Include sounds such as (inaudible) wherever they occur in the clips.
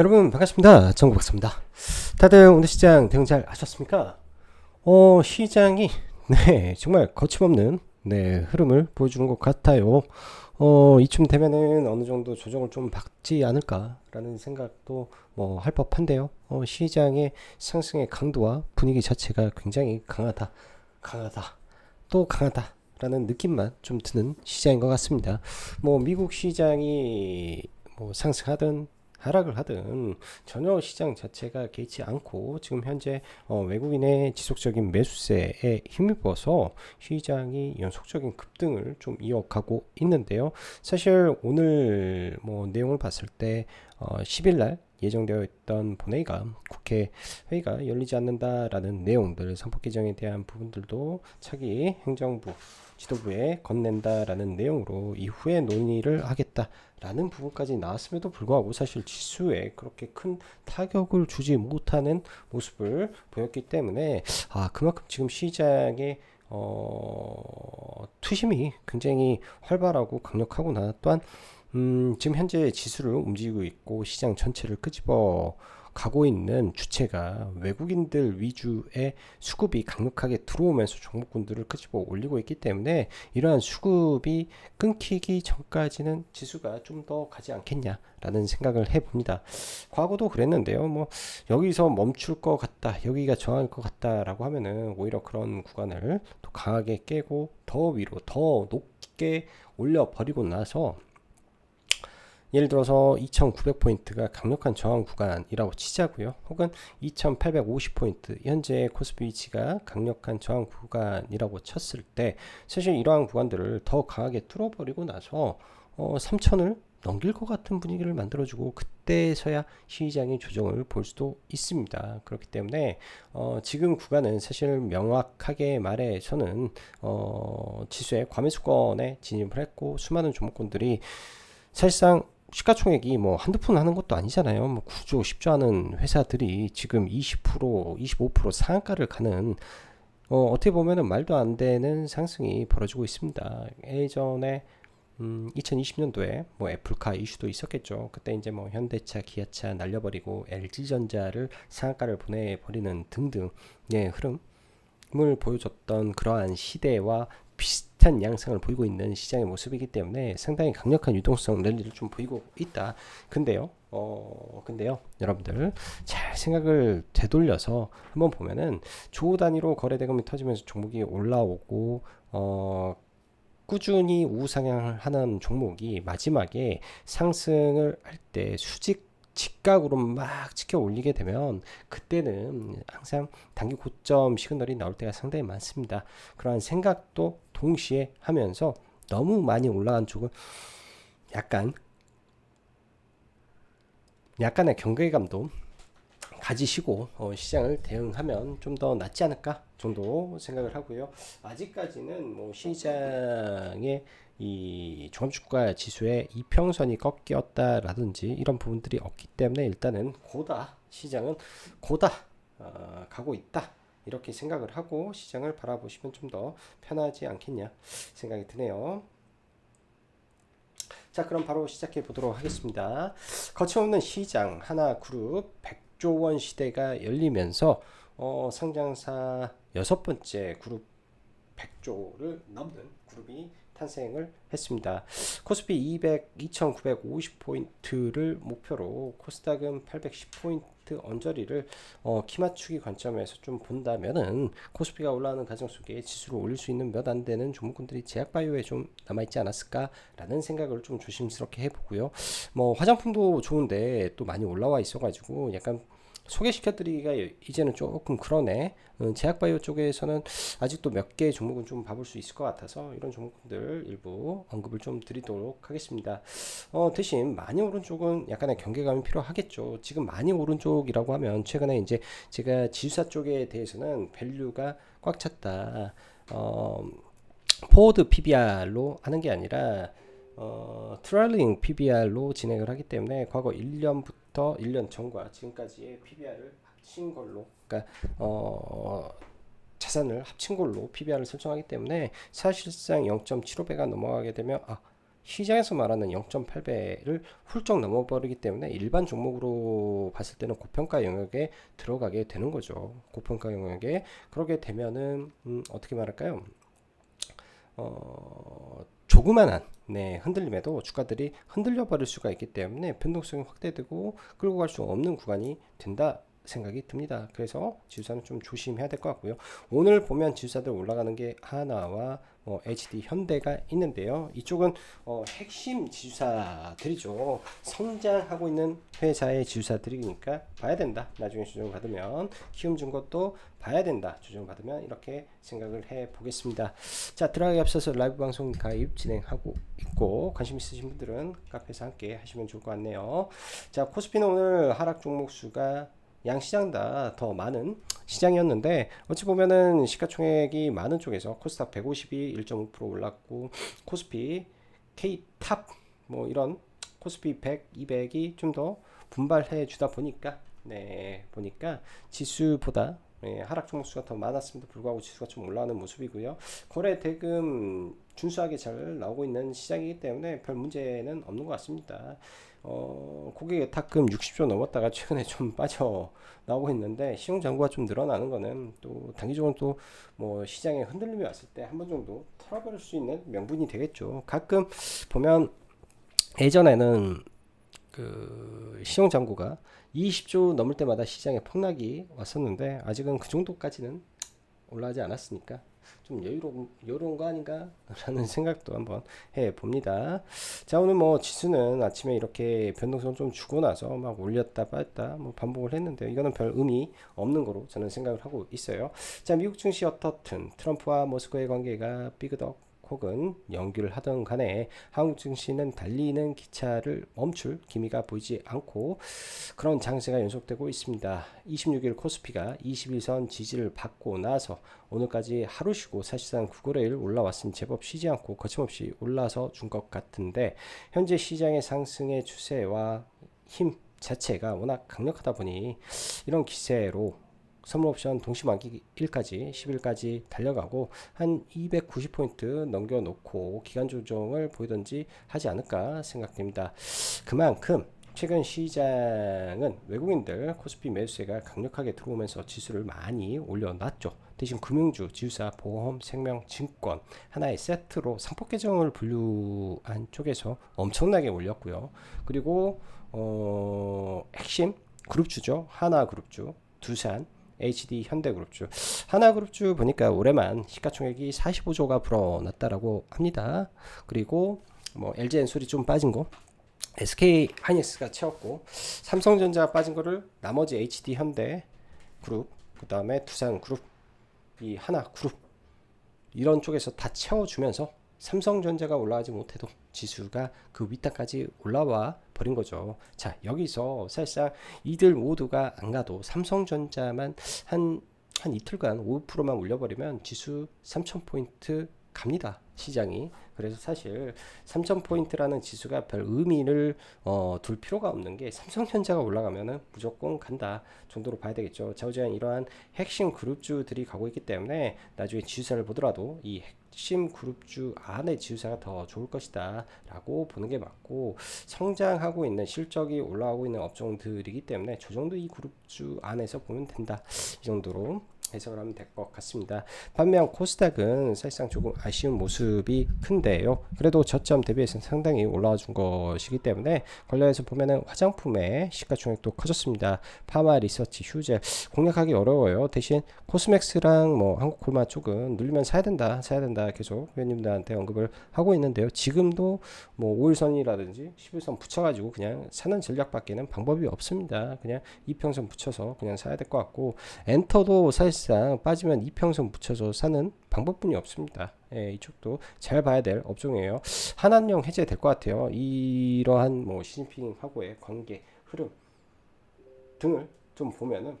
여러분 반갑습니다. 정국박사입니다. 다들 오늘 시장 대응 잘 하셨습니까? 어 시장이 네 정말 거침없는 네 흐름을 보여주는 것 같아요. 어 이쯤 되면은 어느 정도 조정을 좀 받지 않을까라는 생각도 뭐 할 법한데요. 어 시장의 상승의 강도와 분위기 자체가 굉장히 강하다, 강하다, 또 강하다. 라는 느낌만 좀 드는 시장인 것 같습니다. 뭐 미국 시장이 뭐 상승하든 하락을 하든 전혀 시장 자체가 개의치 않고 지금 현재 어, 외국인의 지속적인 매수세에 힘입어서 시장이 연속적인 급등을 좀 이어가고 있는데요. 사실 오늘 뭐 내용을 봤을 때 어, 10일 날 예정되어 있던 본회의가 국회 회의가 열리지 않는다라는 내용들 상법 개정에 대한 부분들도 차기 행정부 지도부에 건넨다라는 내용으로 이후에 논의를 하겠다라는 부분까지 나왔음에도 불구하고 사실 지수에 그렇게 큰 타격을 주지 못하는 모습을 보였기 때문에 아 그만큼 지금 시장의 어, 투심이 굉장히 활발하고 강력하구나. 또한 음, 지금 현재 지수를 움직이고 있고 시장 전체를 끄집어 가고 있는 주체가 외국인들 위주의 수급이 강력하게 들어오면서 종목군들을 끄집어 올리고 있기 때문에 이러한 수급이 끊기기 전까지는 지수가 좀 더 가지 않겠냐라는 생각을 해봅니다. 과거도 그랬는데요. 뭐 여기서 멈출 것 같다, 여기가 저항일 것 같다라고 하면은 오히려 그런 구간을 또 강하게 깨고 더 위로 더 높게 올려 버리고 나서 예를 들어서 2900포인트가 강력한 저항 구간이라고 치자고요. 혹은 2850포인트 현재 코스피 위치가 강력한 저항 구간이라고 쳤을 때 사실 이러한 구간들을 더 강하게 뚫어버리고 나서 어, 3000을 넘길 것 같은 분위기를 만들어주고 그때서야 시장의 조정을 볼 수도 있습니다. 그렇기 때문에 어, 지금 구간은 사실 명확하게 말해서는 어, 지수의 과매수권에 진입을 했고 수많은 종목군들이 사실상 시가총액이 뭐 한두 푼 하는 것도 아니잖아요. 뭐 9조, 10조 하는 회사들이 지금 20%, 25% 상한가를 가는 어, 어떻게 보면은 말도 안 되는 상승이 벌어지고 있습니다. 예전에 음, 2020년도에 뭐 애플카 이슈도 있었겠죠. 그때 이제 뭐 현대차, 기아차 날려버리고 LG전자를 상한가를 보내버리는 등등의 흐름을 보여줬던 그러한 시대와 비슷한 양상을 보이고 있는 시장의 모습이기 때문에 상당히 강력한 유동성 랠리를 좀 보이고 있다. 근데요, 어, 근데요, 여러분들 잘 생각을 되돌려서 한번 보면은 조 단위로 거래 대금이 터지면서 종목이 올라오고 어. 꾸준히 우상향을 하는 종목이 마지막에 상승을 할 때 수직 직각으로 막 치켜 올리게 되면 그때는 항상 단기 고점 시그널이 나올 때가 상당히 많습니다. 그러한 생각도 동시에 하면서 너무 많이 올라간 쪽은 약간 약간의 경계감도 가지시고 어, 시장을 대응하면 좀 더 낫지 않을까 정도 생각을 하고요. 아직까지는 뭐 시장의 이 종합주가 지수의 이평선이 꺾였다라든지 이런 부분들이 없기 때문에 일단은 고다 시장은 고다 어, 가고 있다 이렇게 생각을 하고 시장을 바라보시면 좀 더 편하지 않겠냐 생각이 드네요. 자 그럼 바로 시작해 보도록 하겠습니다. 거침없는 시장 하나그룹 100조 원 시대가 열리면서 어, 상장사 여섯 번째 그룹 100조를 넘는 그룹이 탄생을 했습니다. 코스피 200, 2,950포인트를 목표로 코스닥은 810포인트 언저리를 어, 키맞추기 관점에서 좀 본다면은 코스피가 올라가는 과정 속에 지수를 올릴 수 있는 몇 안 되는 종목군들이 제약바이오에 좀 남아있지 않았을까라는 생각을 좀 조심스럽게 해보고요. 뭐 화장품도 좋은데 또 많이 올라와 있어가지고 약간 소개시켜드리기가 이제는 조금 그러네. 음, 제약바이오 쪽에서는 아직도 몇 개의 종목은 좀 봐볼 수 있을 것 같아서 이런 종목들 일부 언급을 좀 드리도록 하겠습니다. 어, 대신 많이 오른 쪽은 약간의 경계감이 필요하겠죠. 지금 많이 오른 쪽이라고 하면 최근에 이제 제가 지수사 쪽에 대해서는 밸류가 꽉 찼다. 어, 포워드 PBR로 하는 게 아니라 어, 트레일링 PBR로 진행을 하기 때문에 과거 1년부터 1년 전과 지금까지의 PBR을 합친 걸로 그러니까 어, 자산을 합친 걸로 PBR을 설정하기 때문에 사실상 0.75배가 넘어가게 되면 아 시장에서 말하는 0.8배를 훌쩍 넘어버리기 때문에 일반 종목으로 봤을 때는 고평가 영역에 들어가게 되는 거죠. 고평가 영역에 그러게 되면은 음, 어떻게 말할까요? 어, 조그만한 네, 흔들림에도 주가들이 흔들려 버릴 수가 있기 때문에 변동성이 확대되고 끌고 갈 수 없는 구간이 된다 생각이 듭니다. 그래서 지수사는 좀 조심해야 될 것 같고요. 오늘 보면 지수사들 올라가는 게 하나와 뭐 HD 현대가 있는데요. 이쪽은 어, 핵심 지수사들이죠. 성장하고 있는 회사의 지수사들이니까 봐야 된다. 나중에 조정 받으면 키움준 것도 봐야 된다. 조정 받으면 이렇게 생각을 해 보겠습니다. 자 들어가기 앞서서 라이브 방송 가입 진행하고 있고 관심 있으신 분들은 카페에서 함께 하시면 좋을 것 같네요. 자 코스피는 오늘 하락 종목 수가 양시장 다 더 많은 시장이었는데 어찌 보면은 시가총액이 많은 쪽에서 코스닥 150이 1.5% 올랐고 코스피 K탑 뭐 이런 코스피 100, 200이 좀 더 분발해 주다 보니까 네 보니까 지수보다 예, 하락 종목 수가 더 많았음에도 불구하고 지수가 좀 올라가는 모습이고요. 거래 대금 준수하게 잘 나오고 있는 시장이기 때문에 별 문제는 없는 것 같습니다. 어, 고객의 탁금 60조 넘었다가 최근에 좀 (laughs) 빠져 나오고 있는데 잔고가 좀 늘어나는 거는 또 단기적으로 또 뭐 시장에 흔들림이 왔을 때 한 번 정도 털어버릴 수 있는 명분이 되겠죠. 가끔 보면 예전에는 그 잔고가 20조 넘을 때마다 시장에 폭락이 왔었는데 아직은 그 정도까지는 올라가지 않았으니까 좀 여유로운, 여유로운 거 아닌가? (laughs) 라는 생각도 한번 해 봅니다. 자, 오늘 뭐 지수는 아침에 이렇게 변동성 좀 주고 나서 막 올렸다 뺐다 뭐 반복을 했는데 이거는 별 의미 없는 거로 저는 생각을 하고 있어요. 자, 미국 증시 어떻든 트럼프와 모스크바의 관계가 삐그덕 혹은 연기를 하던 간에 한국 증시는 달리는 기차를 멈출 기미가 보이지 않고 그런 장세가 연속되고 있습니다. 26일 코스피가 21선 지지를 받고 나서 오늘까지 하루 쉬고 사실상 9거래일 올라왔으니 제법 쉬지 않고 거침없이 올라서 준 것 같은데 현재 시장의 상승의 추세와 힘 자체가 워낙 강력하다 보니 이런 기세로 선물 옵션 동시 만기일까지 10일까지 달려가고 한 290포인트 넘겨놓고 기간 조정을 보이든지 하지 않을까 생각됩니다. 그만큼 최근 시장은 외국인들 코스피 매수세가 강력하게 들어오면서 지수를 많이 올려놨죠. 대신 금융주, 지주사, 보험, 생명, 증권 하나의 세트로 상폭 계정을 분류한 쪽에서 엄청나게 올렸고요. 그리고 어, 핵심 그룹주죠. 하나 그룹주, 두산, HD 현대그룹주 하나그룹주 보니까 올해만 시가총액이 45조가 불어났다라고 합니다. 그리고 뭐 LG 엔솔이 좀 빠진 거 SK 하이닉스가 채웠고 삼성전자 빠진 거를 나머지 HD 현대 그룹 그 다음에 두산 그룹 이 하나 그룹 이런 쪽에서 다 채워주면서 삼성전자가 올라가지 못해도 지수가 그 윗단까지 올라와 버린 거죠. 자, 여기서 사실상 이들 모두가 안 가도 삼성전자만 한, 한 이틀간 5%만 올려버리면 지수 3,000포인트 갑니다. 시장이. 그래서 사실 3,000포인트라는 지수가 별 의미를 어, 둘 필요가 없는 게 삼성전자가 올라가면은 무조건 간다 정도로 봐야 되겠죠. 좌우지간 이러한 핵심 그룹주들이 가고 있기 때문에 나중에 지수사를 보더라도 이 핵 심 그룹주 안에 지수사가 더 좋을 것이다 라고 보는 게 맞고 성장하고 있는 실적이 올라가고 있는 업종들이기 때문에 저 정도 이 그룹주 안에서 보면 된다. 이 정도로 해석을 하면 될 것 같습니다. 반면 코스닥은 사실상 조금 아쉬운 모습이 큰데요. 그래도 저점 대비해서 상당히 올라와 준 것이기 때문에 관련해서 보면은 화장품의 시가총액도 커졌습니다. 파마 리서치 휴젤 공략하기 어려워요. 대신 코스맥스랑 뭐 한국콜마 쪽은 누르면 사야 된다, 사야 된다 계속 회원님들한테 언급을 하고 있는데요. 지금도 뭐 5일선이라든지 11선 붙여가지고 그냥 사는 전략밖에는 방법이 없습니다. 그냥 이평선 붙여서 그냥 사야 될 것 같고 엔터도 사실 사실상 빠지면 이평선 붙여서 사는 방법뿐이 없습니다. 예, 이쪽도 잘 봐야 될 업종이에요. 한한령 해제될 것 같아요. 이러한 뭐 시진핑하고의 관계 흐름 등을 좀 보면은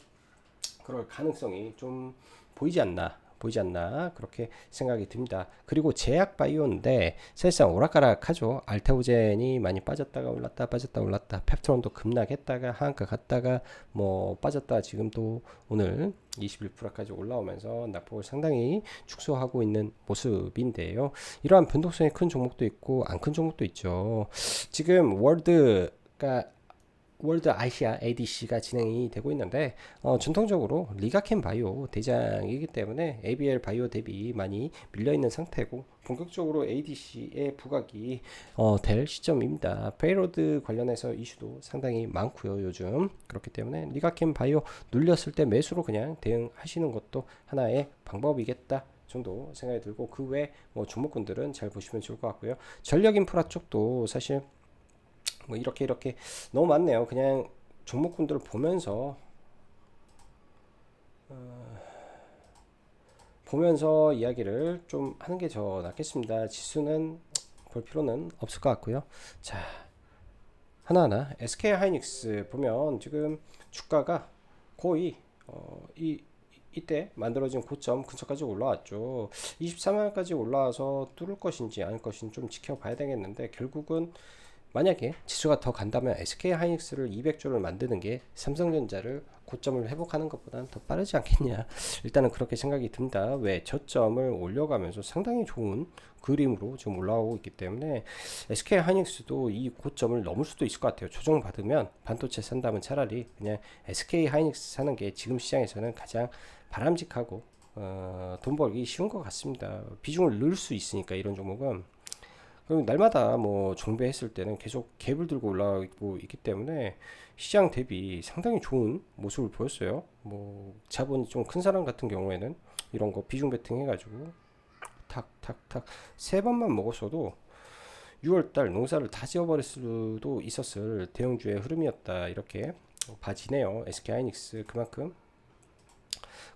그럴 가능성이 좀 보이지 않나 보이지 않나 그렇게 생각이 듭니다. 그리고 제약 바이오인데 사실상 오락가락하죠. 알테오젠이 많이 빠졌다가 올랐다 빠졌다 올랐다 펩트론도 급락했다가 하한가 갔다가 뭐 빠졌다 지금 또 오늘 21%까지 올라오면서 낙폭을 상당히 축소하고 있는 모습인데요. 이러한 변동성이 큰 종목도 있고 안 큰 종목도 있죠. 지금 월드가 월드 아시아 ADC가 진행이 되고 있는데 어, 전통적으로 리가켄 바이오 대장이기 때문에 ABL 바이오 대비 많이 밀려 있는 상태고 본격적으로 ADC의 부각이 어, 될 시점입니다. 페이로드 관련해서 이슈도 상당히 많고요 요즘 그렇기 때문에 리가켄 바이오 눌렸을 때 매수로 그냥 대응하시는 것도 하나의 방법이겠다. 정도 생각이 들고 그 외 뭐 종목군들은 잘 보시면 좋을 것 같고요. 전력 인프라 쪽도 사실 뭐 이렇게 이렇게 너무 많네요. 그냥 종목군들을 보면서 어, 보면서 이야기를 좀 하는 게 더 낫겠습니다. 지수는 볼 필요는 없을 것 같고요. 자 하나하나 SK 하이닉스 보면 지금 주가가 거의 어, 이 이때 만들어진 고점 근처까지 올라왔죠. 23만까지 올라와서 뚫을 것인지 아닐 것인지 좀 지켜봐야 되겠는데 결국은 만약에 지수가 더 간다면 SK 하이닉스를 200조를 만드는 게 삼성전자를 고점을 회복하는 것보다는 더 빠르지 않겠냐. (laughs) 일단은 그렇게 생각이 듭니다. 왜 저점을 올려가면서 상당히 좋은 그림으로 지금 올라오고 있기 때문에 SK 하이닉스도 이 고점을 넘을 수도 있을 것 같아요. 조정 받으면 반도체 산다면 차라리 그냥 SK 하이닉스 사는 게 지금 시장에서는 가장 바람직하고 어, 돈 벌기 쉬운 것 같습니다. 비중을 넣을 수 있으니까 이런 종목은 그럼 날마다 뭐 종배했을 때는 계속 갭을 들고 올라가고 있기 때문에 시장 대비 상당히 좋은 모습을 보였어요. 뭐 자본이 좀 큰 사람 같은 경우에는 이런 거 비중 베팅 해가지고 탁탁탁 세 번만 먹었어도 6월달 농사를 다 지어버릴 수도 있었을 대형주의 흐름이었다 이렇게 봐지네요. SK 하이닉스 그만큼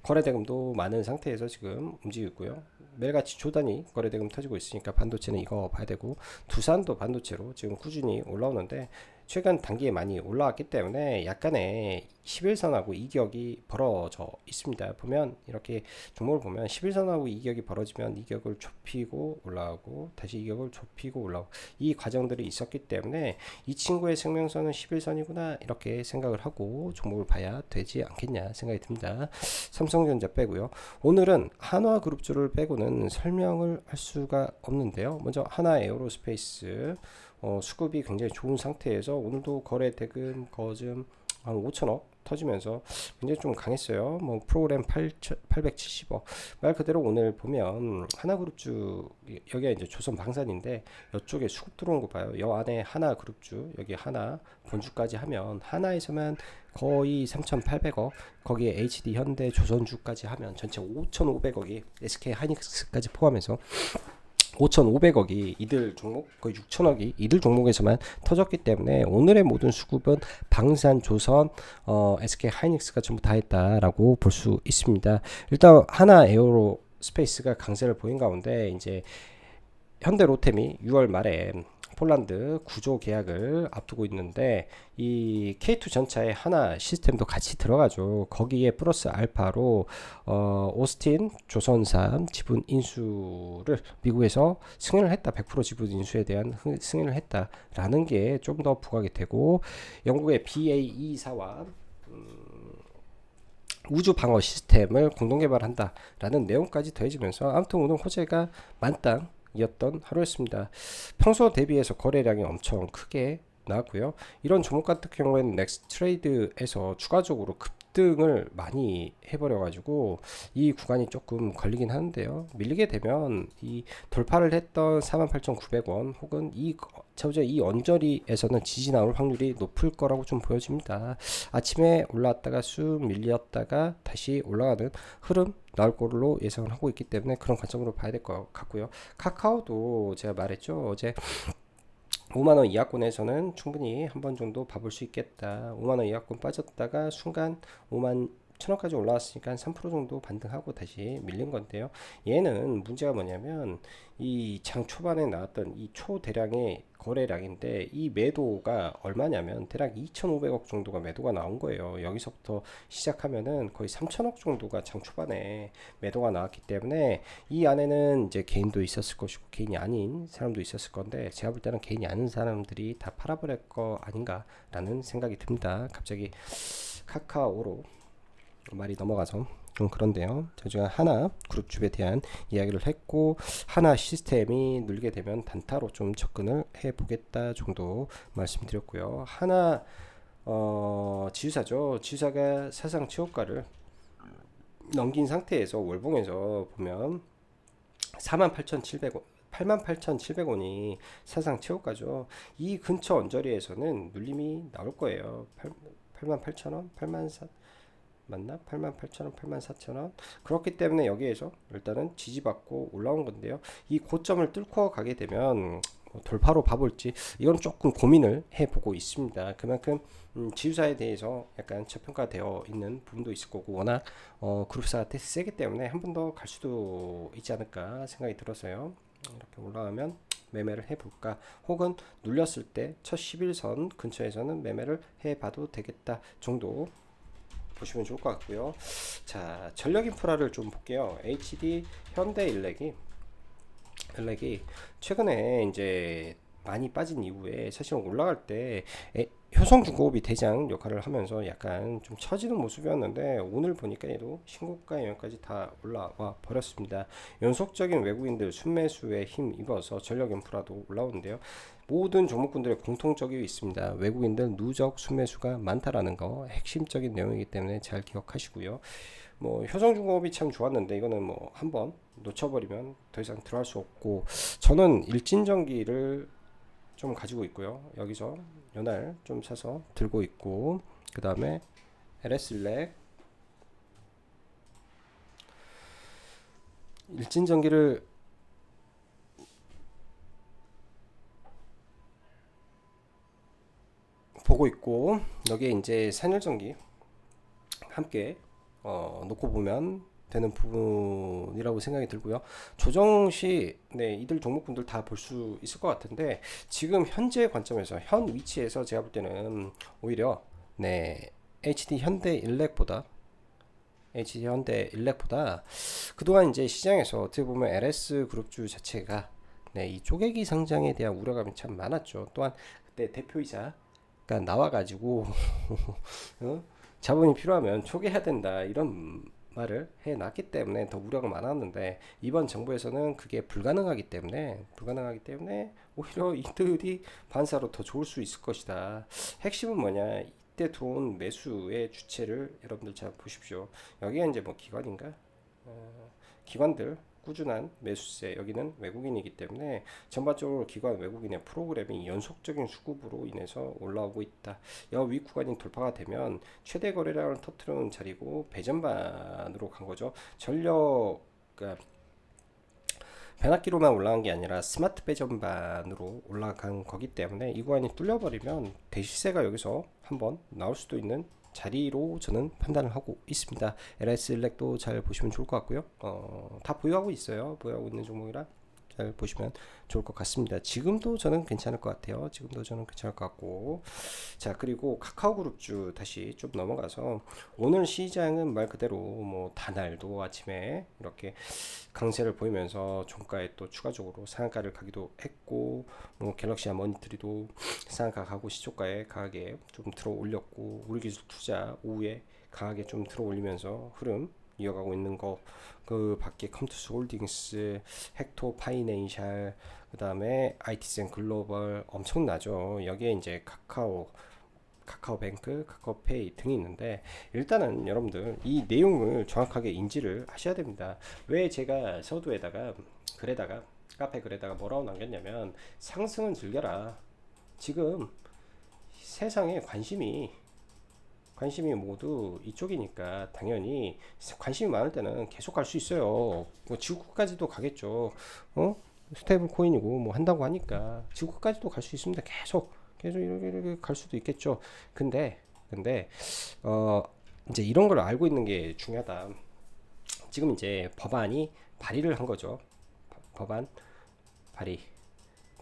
거래대금도 많은 상태에서 지금 움직이고 있고요. 매일같이 조단이 거래대금 터지고 있으니까 반도체는 이거 봐야 되고 두산도 반도체로 지금 꾸준히 올라오는데 최근 단기에 많이 올라왔기 때문에 약간의 11선하고 이격이 벌어져 있습니다. 보면 이렇게 종목을 보면 11선하고 이격이 벌어지면 이격을 좁히고 올라오고 다시 이격을 좁히고 올라오고 이 과정들이 있었기 때문에 이 친구의 생명선은 11선이구나 이렇게 생각을 하고 종목을 봐야 되지 않겠냐 생각이 듭니다. 삼성전자 빼고요. 오늘은 한화그룹주를 빼고는 설명을 할 수가 없는데요. 먼저 하나 에어로스페이스 어, 수급이 굉장히 좋은 상태에서 오늘도 거래 대금 거즘 한 5천억 터지면서 굉장히 좀 강했어요. 뭐 프로그램 8 870억 말 그대로 오늘 보면 하나그룹주 여기가 이제 조선 방산인데 이쪽에 수급 들어온 거 봐요. 여 안에 하나그룹주 여기 하나 본주까지 하면 하나에서만 거의 3,800억 거기에 HD 현대 조선주까지 하면 전체 5,500억이 SK 하이닉스까지 포함해서 5,500억이 이들 종목 거의 6천억이 이들 종목에서만 터졌기 때문에 오늘의 모든 수급은 방산, 조선, 어, SK 하이닉스가 전부 다 했다라고 볼 수 있습니다. 일단 하나 에어로 스페이스가 강세를 보인 가운데 이제 현대 로템이 6월 말에 폴란드 구조 계약을 앞두고 있는데 이 K2 전차에 하나 시스템도 같이 들어가죠. 거기에 플러스 알파로 어, 오스틴 조선산 지분 인수를 미국에서 승인을 했다. 100% 지분 인수에 대한 승인을 했다라는 게 좀 더 부각이 되고 영국의 BAE사와 음, 우주 방어 시스템을 공동 개발한다라는 내용까지 더해지면서 아무튼 오늘 호재가 만땅 이었던 하루였습니다. 평소 대비해서 거래량이 엄청 크게 나왔고요. 이런 종목 같은 경우에는 넥스 트레이드에서 추가적으로 급등을 많이 해버려가지고 이 구간이 조금 걸리긴 하는데요. 밀리게 되면 이 돌파를 했던 48,900원 혹은 이 저저 이 언저리에서는 지지 나올 확률이 높을 거라고 좀 보여집니다. 아침에 올라왔다가 쑥 밀렸다가 다시 올라가는 흐름 나올 걸로 예상을 하고 있기 때문에 그런 관점으로 봐야 될 것 같고요. 카카오도 제가 말했죠. 어제 5만원 이하권에서는 충분히 한 번 정도 봐볼 수 있겠다. 5만원 이하권 빠졌다가 순간 5만 천원까지 올라왔으니까 한 3% 정도 반등하고 다시 밀린 건데요. 얘는 문제가 뭐냐면 이 장 초반에 나왔던 이 초대량의 거래량인데 이 매도가 얼마냐면 대략 2,500억 정도가 매도가 나온 거예요. 여기서부터 시작하면은 거의 3,000억 정도가 장 초반에 매도가 나왔기 때문에 이 안에는 이제 개인도 있었을 것이고 개인이 아닌 사람도 있었을 건데 제가 볼 때는 개인이 아닌 사람들이 다 팔아버릴 거 아닌가라는 생각이 듭니다. 갑자기 카카오로 말이 넘어가서 좀 그런데요. 저희가 하나 그룹 줍에 대한 이야기를 했고 하나 시스템이 늘게 되면 단타로 좀 접근을 해 보겠다 정도 말씀드렸고요. 하나 어, 지유사죠. 지유사가 사상 최고가를 넘긴 상태에서 월봉에서 보면 48,700원 88,700원이 사상 최고가죠. 이 근처 언저리에서는 눌림이 나올 거예요. 8, 88,000원, 84 맞나? 88,000원, 84,000원. 그렇기 때문에 여기에서 일단은 지지받고 올라온 건데요. 이 고점을 뚫고 가게 되면 뭐 돌파로 봐볼지 이건 조금 고민을 해보고 있습니다. 그만큼 음, 지유사에 대해서 약간 저평가되어 있는 부분도 있을 거고 워낙 어, 그룹사가 테스 세기 때문에 한 번 더 갈 수도 있지 않을까 생각이 들어서요. 이렇게 올라가면 매매를 해볼까 혹은 눌렸을 때 첫 11선 근처에서는 매매를 해봐도 되겠다 정도 보시면 좋을 것 같고요. 자, 전력 인프라를 좀 볼게요. HD 현대 일렉이 일렉이 최근에 이제 많이 빠진 이후에 사실 올라갈 때 에, 효성중공업이 대장 역할을 하면서 약간 좀 처지는 모습이었는데 오늘 보니까 얘도 신고가 영역까지 다 올라와 버렸습니다. 연속적인 외국인들 순매수에 힘 입어서 전력 인프라도 올라오는데요. 모든 종목군들의 공통적이 있습니다. 외국인들 누적 순매수가 많다라는 거 핵심적인 내용이기 때문에 잘 기억하시고요. 뭐 효성중공업이 참 좋았는데 이거는 뭐 한번 놓쳐버리면 더 이상 들어갈 수 없고 저는 일진전기를 좀 가지고 있고요. 여기서 연날 좀 사서 들고 있고 그 다음에 LS렉 일진 전기를 보고 있고 여기에 이제 산일전기 함께 어, 놓고 보면 되는 부분이라고 생각이 들고요. 조정 시 네, 이들 종목분들 다 볼 수 있을 것 같은데 지금 현재 관점에서 현 위치에서 제가 볼 때는 오히려 네, HD 현대 일렉보다 HD 현대 일렉보다 그동안 이제 시장에서 어떻게 보면 LS 그룹주 자체가 네, 이 쪼개기 상장에 대한 우려감이 참 많았죠. 또한 그때 대표이사 가 나와가지고 (laughs) 어? 자본이 필요하면 초기해야 된다 이런 말을 해놨기 때문에 더 우려가 많았는데 이번 정부에서는 그게 불가능하기 때문에 불가능하기 때문에 오히려 이들이 반사로 더 좋을 수 있을 것이다. 핵심은 뭐냐? 이때 돈 매수의 주체를 여러분들 잘 보십시오. 여기가 이제 뭐 기관인가? 어, 기관들 꾸준한 매수세 여기는 외국인이기 때문에 전반적으로 기관 외국인의 프로그램이 연속적인 수급으로 인해서 올라오고 있다. 여위 구간이 돌파가 되면 최대 거래량을 터트리는 자리고 배전반으로 간 거죠. 전력 그러니까 변압기로만 올라간 게 아니라 스마트 배전반으로 올라간 거기 때문에 이 구간이 뚫려버리면 대시세가 여기서 한번 나올 수도 있는 자리로 저는 판단을 하고 있습니다. LS 일렉도 잘 보시면 좋을 것 같고요. 어, 다 보유하고 있어요. 보유하고 있는 종목이라 잘 보시면 좋을 것 같습니다. 지금도 저는 괜찮을 것 같아요. 지금도 저는 괜찮을 것 같고. 자, 그리고 카카오 그룹주 다시 좀 넘어가서 오늘 시장은 말 그대로 뭐 다날도 아침에 이렇게 강세를 보이면서 종가에 또 추가적으로 상한가를 가기도 했고 뭐 갤럭시 아 머니트리도 상한가 가고 시초가에 강하게 좀 들어 올렸고 우리 기술 투자 오후에 강하게 좀 들어 올리면서 흐름 이어가고 있는 거 그 밖에 컴투스 홀딩스, 헥토 파이낸셜, 그 다음에 IT센 글로벌 엄청나죠. 여기에 이제 카카오, 카카오뱅크, 카카오페이 등이 있는데 일단은 여러분들 이 내용을 정확하게 인지를 하셔야 됩니다. 왜 제가 서두에다가 글에다가 카페 글에다가 뭐라고 남겼냐면 상승은 즐겨라. 지금 세상에 관심이 관심이 모두 이쪽이니까 당연히 관심이 많을 때는 계속 갈 수 있어요. 뭐 지구까지도 가겠죠. 어? 스테이블 코인이고 뭐 한다고 하니까 지구까지도 갈 수 있습니다. 계속 계속 이렇게, 이렇게 갈 수도 있겠죠. 근데 근데 어 이제 이런 걸 알고 있는 게 중요하다. 지금 이제 법안이 발의를 한 거죠. 법안 발의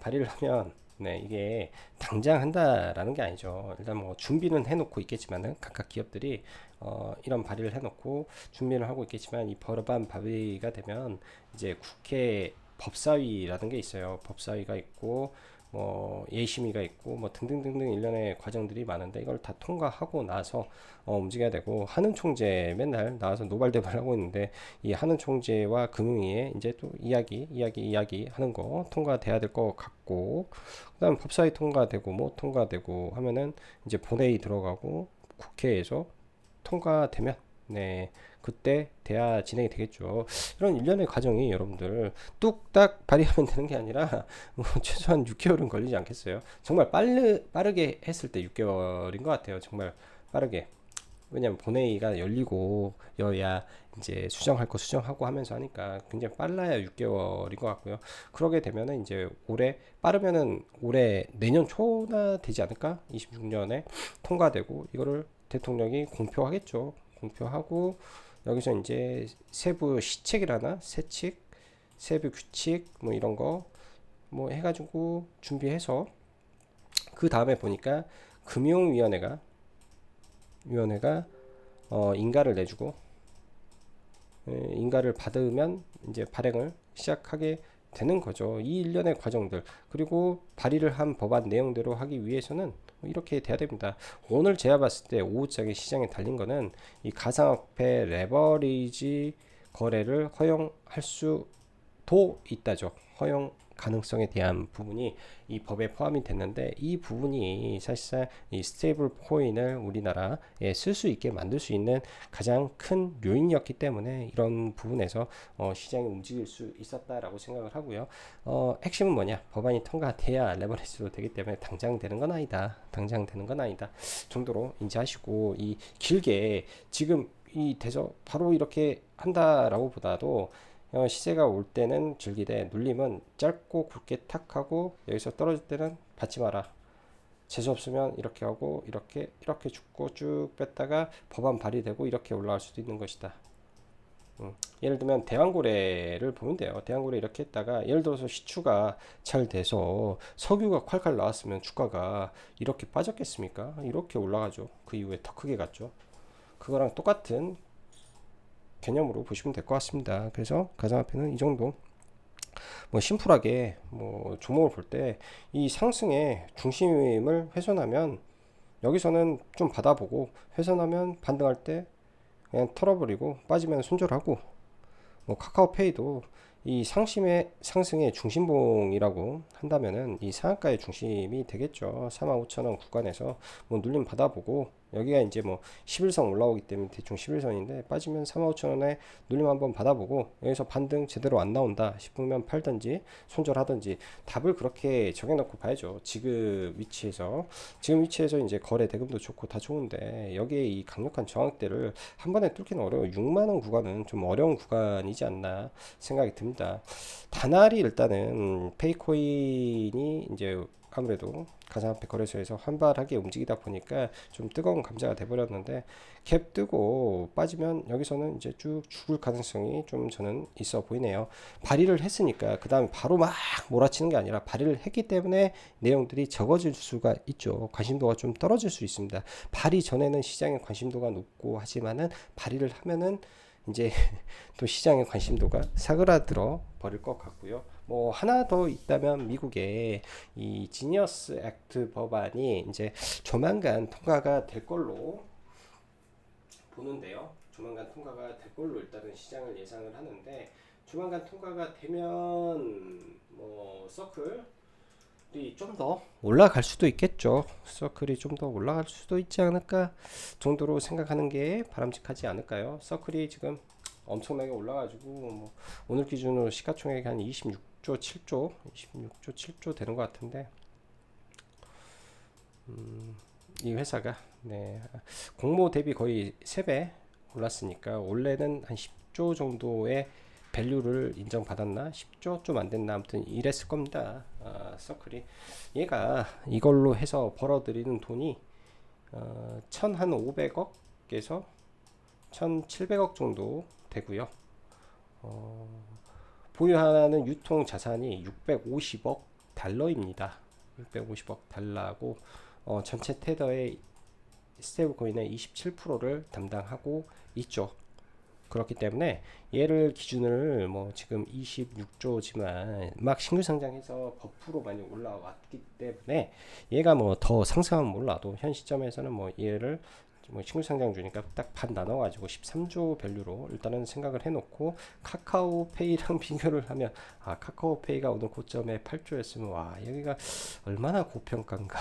발의를 하면 네 이게 당장 한다라는 게 아니죠. 일단 뭐 준비는 해놓고 있겠지만은 각각 기업들이 어 이런 발의를 해놓고 준비를 하고 있겠지만 이 법안 발의가 되면 이제 국회 법사위라는 게 있어요. 법사위가 있고 뭐 예심위가 있고 뭐 등등등등 일련의 과정들이 많은데 이걸 다 통과하고 나서 어 움직여야 되고 하는 총재 맨날 나와서 노발대발 하고 있는데 이 하는 총재와 금융위에 이제 또 이야기 이야기 이야기 하는 거 통과돼야 될 것 같고 그다음 법사위 통과되고 뭐 통과되고 하면은 이제 본회의 들어가고 국회에서 통과되면 네 그때 돼야 진행이 되겠죠. 이런 일련의 과정이 여러분들 뚝딱 발휘하면 되는 게 아니라 (laughs) 뭐 최소한 6개월은 걸리지 않겠어요. 정말 빠르, 빠르게 했을 때 6개월인 것 같아요. 정말 빠르게. 왜냐면 본회의가 열리고 여야 이제 수정할 거 수정하고 하면서 하니까 굉장히 빨라야 6개월인 것 같고요. 그러게 되면은 이제 올해 빠르면은 올해 내년 초나 되지 않을까? 26년에 통과되고 이거를 대통령이 공표하겠죠. 공표하고 여기서 이제 세부 시책이라나? 세칙, 세부 규칙? 뭐 이런 거 뭐 해가지고 준비해서 그 다음에 보니까 금융위원회가 위원회가 어 인가를 내주고 예, 인가를 받으면 이제 발행을 시작하게 되는 거죠. 이 일련의 과정들. 그리고 발의를 한 법안 내용대로 하기 위해서는 이렇게 돼야 됩니다. 오늘 제가 봤을 때 오후장에 시장에 달린 거는 이 가상화폐 레버리지 거래를 허용할 수도 있다죠. 허용 가능성에 대한 부분이 이 법에 포함이 됐는데 이 부분이 사실상 이 스테이블 코인을 우리나라에 쓸 수 있게 만들 수 있는 가장 큰 요인이었기 때문에 이런 부분에서 어, 시장이 움직일 수 있었다라고 생각을 하고요. 어, 핵심은 뭐냐? 법안이 통과돼야 레버리지도 되기 때문에 당장 되는 건 아니다. 당장 되는 건 아니다. 정도로 인지하시고 이 길게 지금 이 돼서 바로 이렇게 한다라고 보다도 어, 시세가 올 때는 즐기되 눌림은 짧고 굵게 탁 하고 여기서 떨어질 때는 받지 마라. 재수 없으면 이렇게 하고 이렇게 이렇게 죽고 쭉 뺐다가 법안 발의되고 이렇게 올라갈 수도 있는 것이다. 음, 예를 들면 대왕고래를 보면 돼요. 대왕고래 이렇게 했다가 예를 들어서 시추가 잘 돼서 석유가 콸콸 나왔으면 주가가 이렇게 빠졌겠습니까? 이렇게 올라가죠. 그 이후에 더 크게 갔죠. 그거랑 똑같은 개념으로 보시면 될 것 같습니다. 그래서 가상화폐는 이 정도 뭐 심플하게 뭐 종목을 볼 때 이 상승의 중심을 훼손하면 여기서는 좀 받아보고 훼손하면 반등할 때 그냥 털어버리고 빠지면 손절하고 뭐 카카오페이도 이 상심의 상승의 중심봉이라고 한다면은 이 상한가의 중심이 되겠죠. 45,000원 구간에서 뭐 눌림 받아보고 여기가 이제 뭐 11선 올라오기 때문에 대충 11선인데 빠지면 35,000원에 눌림 한번 받아보고 여기서 반등 제대로 안 나온다 싶으면 팔든지 손절하든지 답을 그렇게 정해놓고 봐야죠. 지금 위치에서 지금 위치에서 이제 거래 대금도 좋고 다 좋은데 여기에 이 강력한 저항대를 한 번에 뚫기는 어려워. 6만 원 구간은 좀 어려운 구간이지 않나 생각이 듭니다. 다날이 일단은 페이코인이 이제 아무래도 가상화폐 거래소에서 환발하게 움직이다 보니까 좀 뜨거운 감자가 돼버렸는데 갭 뜨고 빠지면 여기서는 이제 쭉 죽을 가능성이 좀 저는 있어 보이네요. 발의를 했으니까 그 다음에 바로 막 몰아치는 게 아니라 발의를 했기 때문에 내용들이 적어질 수가 있죠. 관심도가 좀 떨어질 수 있습니다. 발의 전에는 시장의 관심도가 높고 하지만은 발의를 하면은 이제 (laughs) 또 시장의 관심도가 사그라들어 버릴 것 같고요. 뭐 하나 더 있다면 미국의 이 지니어스 액트 법안이 이제 조만간 통과가 될 걸로 보는데요. 조만간 통과가 될 걸로 일단은 시장을 예상을 하는데 조만간 통과가 되면 뭐 서클 좀더 올라갈 수도 있겠죠. 서클이 좀 더 올라갈 수도 있지 않을까 정도로 생각하는 게 바람직하지 않을까요? 서클이 지금 엄청나게 올라가지고 뭐 오늘 기준으로 시가총액이 한26 조 7조 26조 7조 되는 것 같은데 음, 이 회사가 네 공모 대비 거의 3배 올랐으니까 원래는 한 10조 정도의 밸류를 인정받았나? 10조 좀 안 됐나? 아무튼 이랬을 겁니다. 아, 서클이. 얘가 이걸로 해서 벌어들이는 돈이 어, 1500억에서 1,700억 정도 되고요. 어, 보유하는 유통 자산이 650억 달러입니다. 650억 달러고 어, 전체 테더의 스테이블 코인의 27%를 담당하고 있죠. 그렇기 때문에 얘를 기준을 뭐 지금 26조지만 막 신규 상장해서 버프로 많이 올라왔기 때문에 얘가 뭐 더 상승하면 몰라도 현 시점에서는 뭐 얘를 뭐 신규 상장 주니까 딱 반 나눠가지고 13조 밸류로 일단은 생각을 해놓고 카카오페이랑 (laughs) 비교를 하면 아 카카오페이가 오늘 고점에 8조였으면 와 여기가 얼마나 고평가인가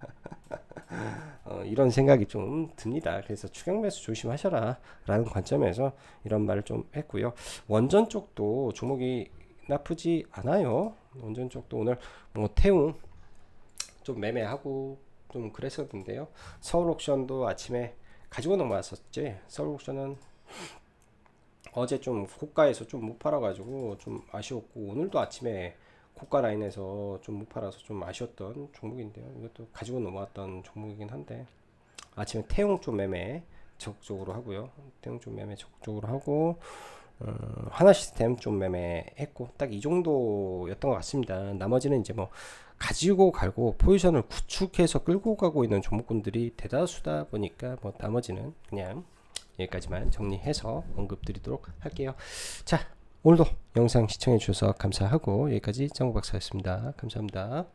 (laughs) 어, 이런 생각이 좀 듭니다. 그래서 추격 매수 조심하셔라 라는 관점에서 이런 말을 좀 했고요. 원전 쪽도 종목이 나쁘지 않아요. 원전 쪽도 오늘 뭐 태웅 좀 매매하고 좀 그랬었는데요. 서울 옥션도 아침에 가지고 넘어왔었지. 서울 옥션은 어제 좀 고가에서 좀 못 팔아가지고 좀 아쉬웠고 오늘도 아침에 고가 라인에서 좀 못 팔아서 좀 아쉬웠던 종목인데요. 이것도 가지고 넘어왔던 종목이긴 한데 아침에 태용 좀 매매 적극적으로 하고요. 태용 좀 매매 적극적으로 하고 어, 하나 시스템 좀 매매했고 딱 이 정도였던 것 같습니다. 나머지는 이제 뭐 가지고 갈고 포지션을 구축해서 끌고 가고 있는 종목군들이 대다수다 보니까 뭐 나머지는 그냥 여기까지만 정리해서 언급드리도록 할게요. 자, 오늘도 영상 시청해 주셔서 감사하고 여기까지 정박사였습니다. 감사합니다.